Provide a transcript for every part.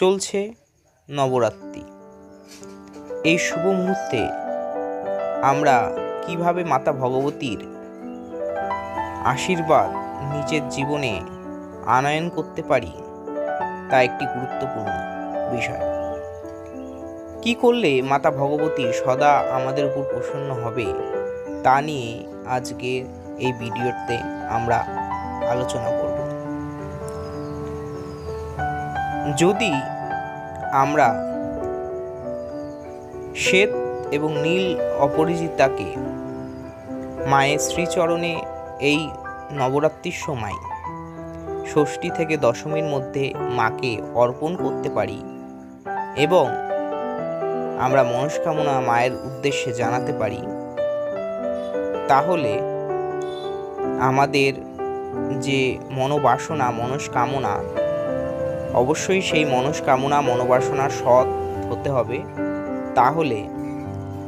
চলছে নবরাত্রি। এই শুভ মুহূর্তে আমরা কীভাবে মাতা ভগবতীর আশীর্বাদ নিজের জীবনে আনয়ন করতে পারি, তা একটি গুরুত্বপূর্ণ বিষয়। কি করলে মাতা ভগবতী সদা আমাদের উপর প্রসন্ন হবে, তা নিয়ে আজকে এই ভিডিওতে আমরা আলোচনা করব। যদি আমরা শ্বেত এবং নীল অপরাজিতাকে মায়ের শ্রীচরণে এই নবরাত্রির সময় ষষ্ঠী থেকে দশমীর মধ্যে মাকে অর্পণ করতে পারি এবং আমরা মনস্কামনা মায়ের উদ্দেশ্যে জানাতে পারি, তাহলে আমাদের যে মনোবাসনা, মনস্কামনা অবশ্যই সেই মনস্কামনা মনোবাসনা সৎ হতে হবে। তাহলে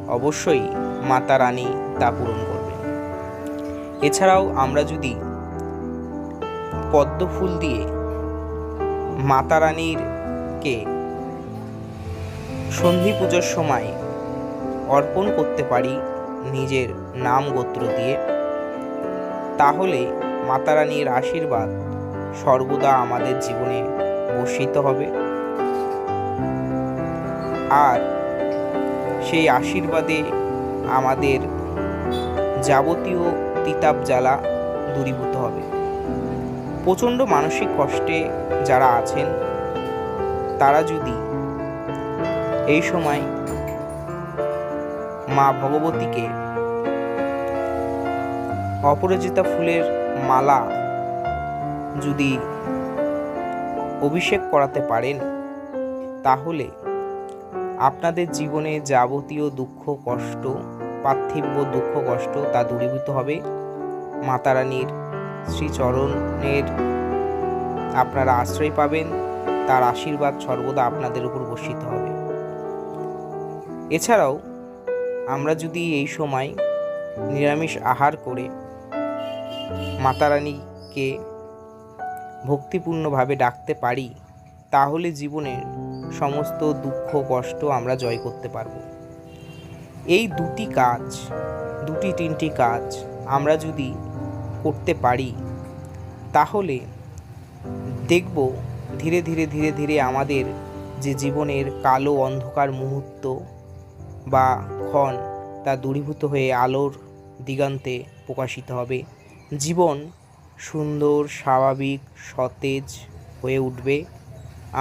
অবশ্যই মাতা রানী তা পূরণ করবে এছাড়াও আমরা যদি পদ্ম ফুল দিয়ে মাতা রানীরকে সন্ধি পুজোর সময় অর্পণ করতে পারি নিজের নাম গোত্র দিয়ে, তাহলে মাতা রানীর আশীর্বাদ সর্বদা আমাদের জীবনে বর্ষিত হবে। আর সেই আশীর্বাদে আমাদের যাবতীয় তিতাব জ্বালা দূরীভূত হবে। প্রচণ্ড মানসিক কষ্টে যারা আছেন, তারা যদি এই সময় মা ভগবতীকে অপরাজিতা ফুলের মালা যদি অভিষেক করাতে পারেন। তাহলে আপনাদের জীবনে যাবতীয় দুঃখ, কষ্ট, পার্থিব্য, দুঃখ, কষ্ট তা দূরীভূত হবে। মাতারানীর শ্রীচরণের আপনারা আশ্রয় পাবেন, তার আশীর্বাদ সর্বদা আপনাদের উপর বর্ষিত হবে। এছাড়াও আমরা যদি এই সময় নিরামিষ আহার করে মাতারানীকে ভক্তিপূর্ণভাবে ডাকতে পারি, তাহলে জীবনের সমস্ত দুঃখ, কষ্ট আমরা জয় করতে পারব। এই দুটি কাজ, দুটি তিনটি কাজ আমরা যদি করতে পারি, তাহলে দেখব ধীরে ধীরে ধীরে ধীরে আমাদের যে জীবনের কালো অন্ধকার মুহূর্ত বা ক্ষণ, তা দূরীভূত হয়ে আলোর দিগন্তে প্রকাশিত হবে। জীবন সুন্দর স্বাভাবিক সতেজ হয়ে উঠবে।